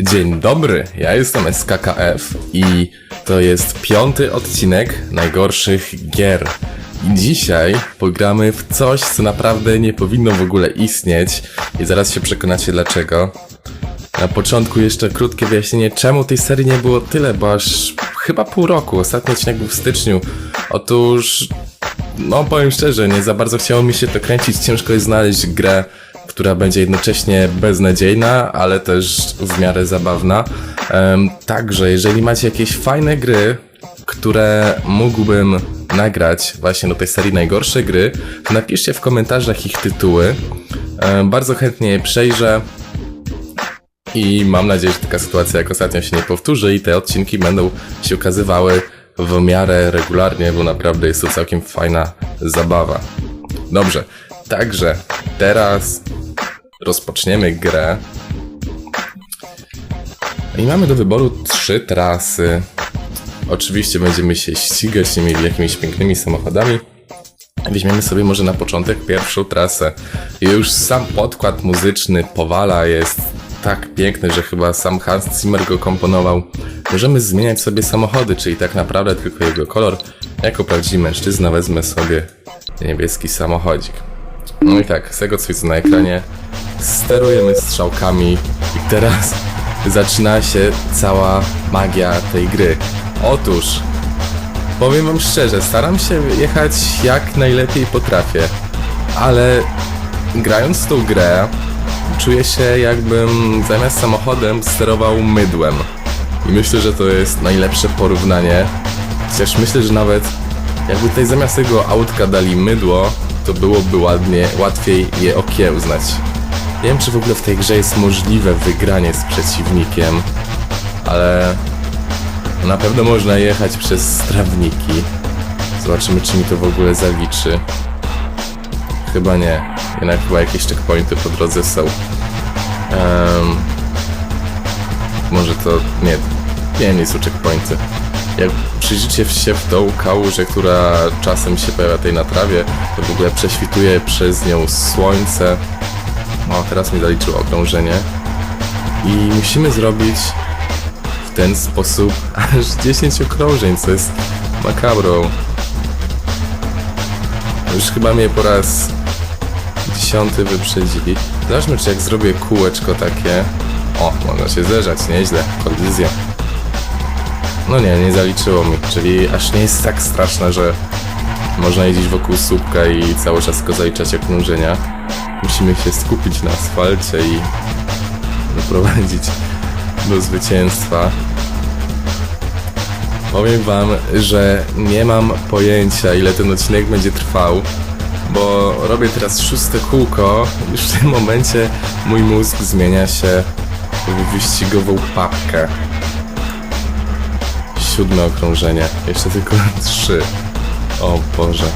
Dzień dobry, ja jestem SKKF i to jest piąty odcinek najgorszych gier. I dzisiaj pogramy w coś, co naprawdę nie powinno w ogóle istnieć i zaraz się przekonacie dlaczego. Na początku jeszcze krótkie wyjaśnienie, czemu tej serii nie było tyle, bo aż chyba pół roku, ostatni odcinek był w styczniu. Otóż, no powiem szczerze, nie za bardzo chciało mi się to kręcić, ciężko jest znaleźć grę, która będzie jednocześnie beznadziejna, ale też w miarę zabawna. Także, jeżeli macie jakieś fajne gry, które mógłbym nagrać właśnie do tej serii najgorsze gry, to napiszcie w komentarzach ich tytuły. Bardzo chętnie je przejrzę. I mam nadzieję, że taka sytuacja jak ostatnio się nie powtórzy i te odcinki będą się ukazywały w miarę regularnie, bo naprawdę jest to całkiem fajna zabawa. Dobrze, także teraz rozpoczniemy grę. I mamy do wyboru trzy trasy. Oczywiście będziemy się ścigać tymi jakimiś pięknymi samochodami. Weźmiemy sobie może na początek pierwszą trasę. Już sam podkład muzyczny powala jest tak piękny, że chyba sam Hans Zimmer go komponował. Możemy zmieniać sobie samochody, czyli tak naprawdę tylko jego kolor. Jako prawdziwy mężczyzna wezmę sobie niebieski samochodzik. No i tak, z tego co widzę na ekranie, sterujemy strzałkami i teraz zaczyna się cała magia tej gry. Otóż Powiem wam szczerze, staram się jechać jak najlepiej potrafię, ale grając tą grę, czuję się jakbym zamiast samochodem sterował mydłem. I myślę, że to jest najlepsze porównanie. Chociaż myślę, że nawet jakby tutaj zamiast tego autka dali mydło, to byłoby ładnie, łatwiej je okiełznać. Nie wiem, czy w ogóle w tej grze jest możliwe wygranie z przeciwnikiem, ale na pewno można jechać przez trawniki. Zobaczymy, czy mi to w ogóle zaliczy. Chyba nie. Jednak chyba jakieś checkpointy po drodze są. Em, może to... nie. Nie, nie są checkpointy. Jak przyjrzycie się w tą kałużę, która czasem się pojawia tutaj na trawie, to w ogóle prześwituje przez nią słońce. O, teraz mi zaliczyło okrążenie. I musimy zrobić w ten sposób aż 10 okrążeń, co jest makabrą. Już chyba mnie po raz dziesiąty wyprzedzili. Zobaczmy, czy jak zrobię kółeczko takie... O, można się zderzać, nieźle, kolizja. No nie, nie zaliczyło mi, czyli aż nie jest tak straszne, że można jeździć wokół słupka i cały czas tylko zaliczać okrążenia. Musimy się skupić na asfalcie i doprowadzić do zwycięstwa. Powiem wam, że nie mam pojęcia ile ten odcinek będzie trwał, bo robię teraz szóste kółko. Już w tym momencie mój mózg zmienia się w wyścigową papkę. Siódme okrążenie, jeszcze tylko trzy. O Boże,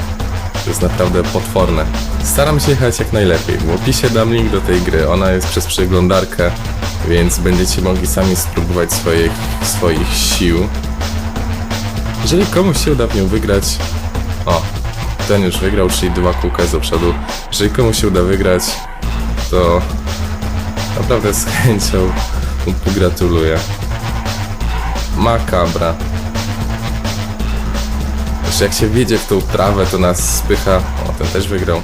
to jest naprawdę potworne. Staram się jechać jak najlepiej. W opisie dam link do tej gry, ona jest przez przeglądarkę, więc będziecie mogli sami spróbować swoich, swoich sił. Jeżeli komuś się uda w nią wygrać... O, ten już wygrał, czyli dwa kółka z przodu. Jeżeli komuś się uda wygrać, to naprawdę z chęcią mu pogratuluję. Makabra. Jak się wjedzie w tą trawę, to nas spycha... O, ten też wygrał.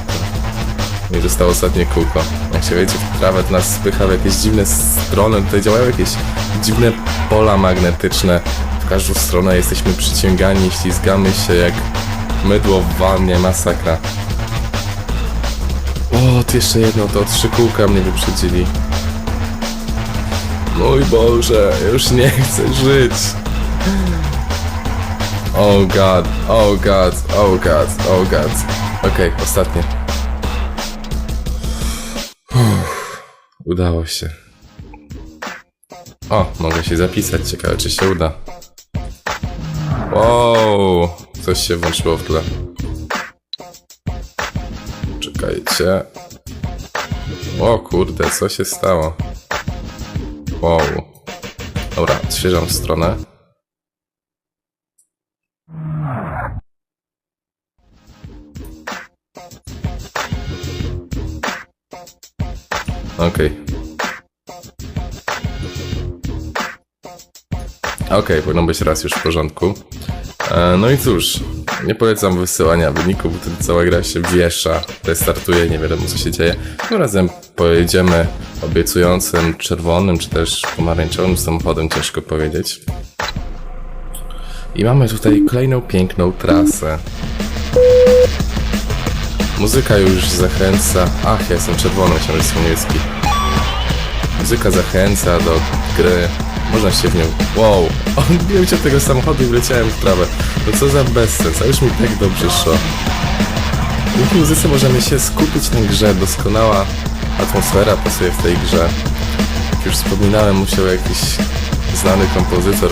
Mi zostało ostatnie kółko. Jak się wjedzie w trawę, to nas spycha w jakieś dziwne strony. Tutaj działają jakieś dziwne pola magnetyczne. W każdą stronę jesteśmy przyciągani, ślizgamy się jak mydło w wannie, masakra. O, jeszcze jedno, to trzy kółka mnie wyprzedzili. Mój Boże, już nie chcę żyć. Oh god, oh god, oh god, oh god. Okej, ostatnie. Uff, udało się. O, mogę się zapisać, ciekawe czy się uda. Wow, coś się włączyło w tle. Czekajcie. O kurde, co się stało? Wow. Dobra, odświeżam stronę. Okej. Okej, powinno być raz już w porządku. E, no i cóż, nie polecam wysyłania wyników, bo wtedy cała gra się wiesza, restartuje, nie wiadomo co się dzieje. Tym razem pojedziemy obiecującym czerwonym, czy też pomarańczowym samochodem, ciężko powiedzieć. I mamy tutaj kolejną piękną trasę. Muzyka już zachęca. Ach, ja jestem czerwony, jestem niebieski. Muzyka zachęca do gry. Można się w nią. Wow! Odbiłem się od tego samochodu i wleciałem w trawę. No co za bezsens, a już mi tak dobrze szło. Dzięki muzyce możemy się skupić na grze. Doskonała atmosfera pasuje w tej grze. Jak już wspominałem, musiał jakiś znany kompozytor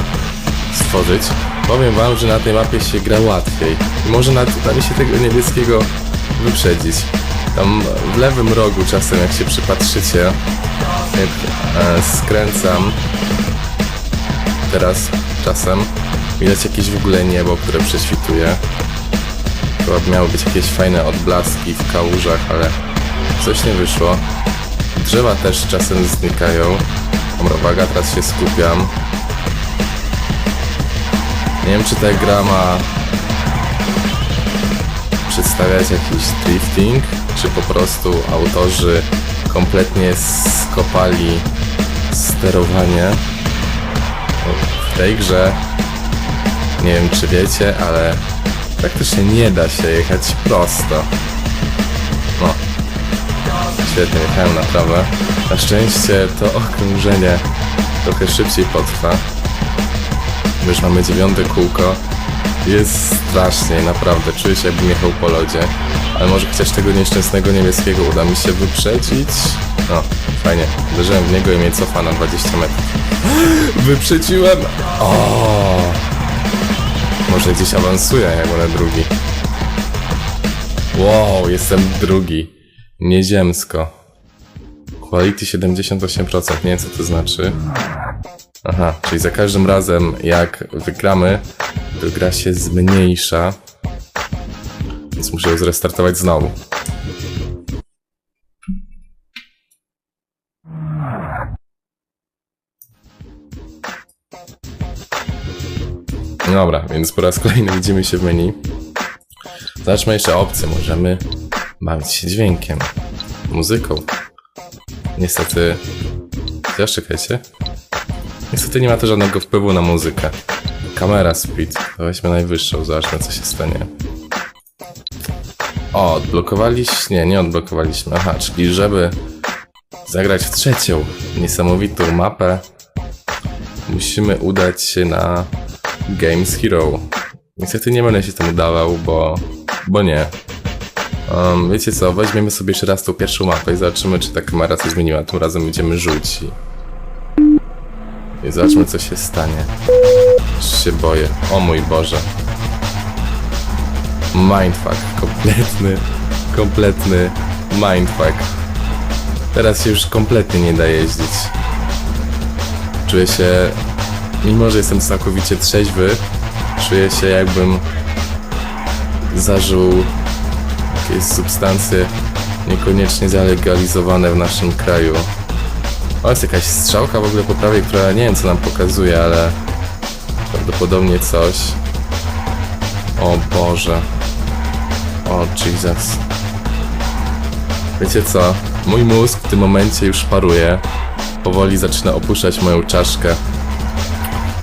stworzyć. Powiem wam, że na tej mapie się gra łatwiej. I może nawet uda się tego niebieskiego wyprzedzić. Tam w lewym rogu czasem, jak się przypatrzycie, jak e, skręcam teraz czasem, widać jakieś w ogóle niebo, które prześwituje. Chyba miały być jakieś fajne odblaski w kałużach, ale coś nie wyszło. Drzewa też czasem znikają. Uwaga, teraz się skupiam. Nie wiem, czy ta gra ma przedstawiać jakiś drifting, czy po prostu autorzy kompletnie skopali sterowanie. W tej grze, nie wiem czy wiecie, ale praktycznie nie da się jechać prosto. No, świetnie, jechałem na. Na szczęście to okrążenie trochę szybciej potrwa. Już mamy dziewiąte kółko. Jest strasznie, naprawdę. Czuję się jakbym jechał po lodzie. Ale może chociaż tego nieszczęsnego niebieskiego uda mi się wyprzedzić. No, fajnie. Uderzyłem w niego i mnie cofa na 20 metrów. Wyprzedziłem! O! Może gdzieś awansuję, jak będę drugi. Wow, jestem drugi. Nieziemsko. Quality 78%, nie wiem co to znaczy. Aha, czyli za każdym razem jak wygramy, gra się zmniejsza. Więc muszę ją zrestartować znowu. Dobra, więc po raz kolejny widzimy się w menu. Zobaczmy jeszcze opcje. Możemy bawić się dźwiękiem, muzyką. Niestety... Chociaż czekajcie. Niestety nie ma to żadnego wpływu na muzykę. Kamera speed. Weźmy najwyższą, zobaczmy co się stanie. O, odblokowaliśmy. Nie, nie odblokowaliśmy. Aha, czyli żeby zagrać w trzecią niesamowitą mapę, musimy udać się na Games Hero. Niestety nie będę się tam udawał, bo, bo nie. Um, wiecie co, weźmiemy sobie jeszcze raz tą pierwszą mapę i zobaczymy, czy ta kamera coś zmieniła. Tym razem będziemy żółci. I zobaczmy, co się stanie. Się boję. O mój Boże. Mindfuck. Kompletny, kompletny mindfuck. Teraz się już kompletnie nie da jeździć. Czuję się, mimo że jestem całkowicie trzeźwy, czuję się jakbym zażył jakieś substancje niekoniecznie zalegalizowane w naszym kraju. O, jest jakaś strzałka w ogóle po prawej, która nie wiem co nam pokazuje, ale prawdopodobnie coś. O Boże. O Jesus. Wiecie co? Mój mózg w tym momencie już paruje. Powoli zaczyna opuszczać moją czaszkę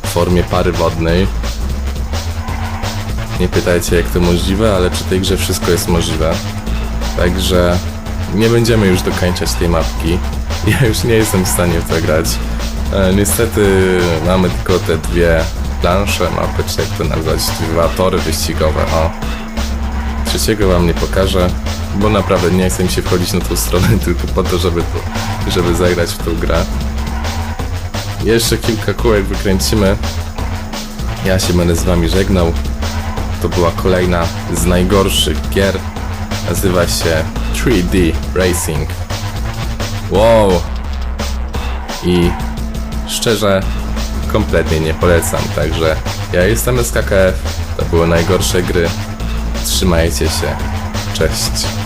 w formie pary wodnej. Nie pytajcie jak to możliwe, ale przy tej grze wszystko jest możliwe. Także nie będziemy już dokończać tej mapki. Ja już nie jestem w stanie w to grać. E, niestety mamy tylko te dwie plansze, mapy, jak to nazwać, dwa tory wyścigowe. O. Trzeciego wam nie pokażę, bo naprawdę nie chcę mi się wchodzić na tą stronę tylko po to, żeby, to, żeby zagrać w tą grę. Jeszcze kilka kółek wykręcimy. Ja się będę z wami żegnał. To była kolejna z najgorszych gier. Nazywa się 3D Racing. Wow! I szczerze, kompletnie nie polecam. Także ja jestem SKKF. To były najgorsze gry. Trzymajcie się. Cześć.